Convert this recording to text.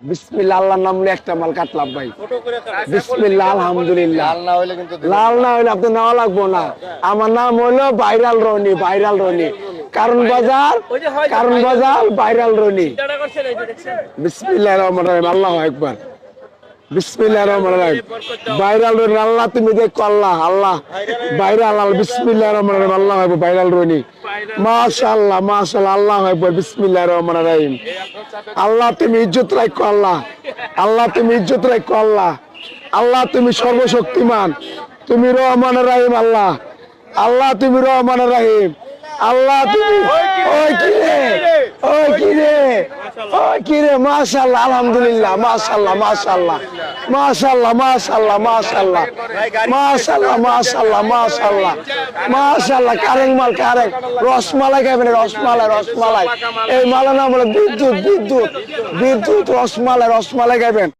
আল্লাহর নাম নিয়ে একটা মাল কাটলাম ভাই। আলহামদুলিল্লাহ। লাল না হইলে আপনি নেওয়া লাগবো না। আমার নাম হলো ভাইরাল রনি ভাইরাল রনি। কারণ বাজার কারণ বাজার ভাইরাল রনি। বিসমিল্লাহ রহমান রহিম আল্লাহ একবার বিসমিল্লাহ রহমান রহিম। ভাইরাল রনি আল্লাহ তুমি দেখো আল্লাহ আল্লাহ। ভাইরাল বিসমিল্লাহ রহমান রহিম আল্লাহ ভাইরাল রনি। মাশাআল্লাহ মাশাআল্লাহ আল্লাহ একবার বিসমিল্লাহ রহমান রহিম। আল্লাহ তুমি ইজ্জত রাখো, আল্লাহ। আল্লাহ তুমি ইজ্জত রাখো, আল্লাহ। আল্লাহ তুমি সর্বশক্তিমান। তুমি রহমান রাহিম, আল্লাহ। আল্লাহ তুমি রহমান রাহিম। আল্লাহ তুমি ওই কি মাল রসমালাই রসমালাই রসমালাই। এই মালা নাম বিদ্যুৎ বিদ্যুৎ বিদ্যুৎ রসমালাই রসমালাই খাবেন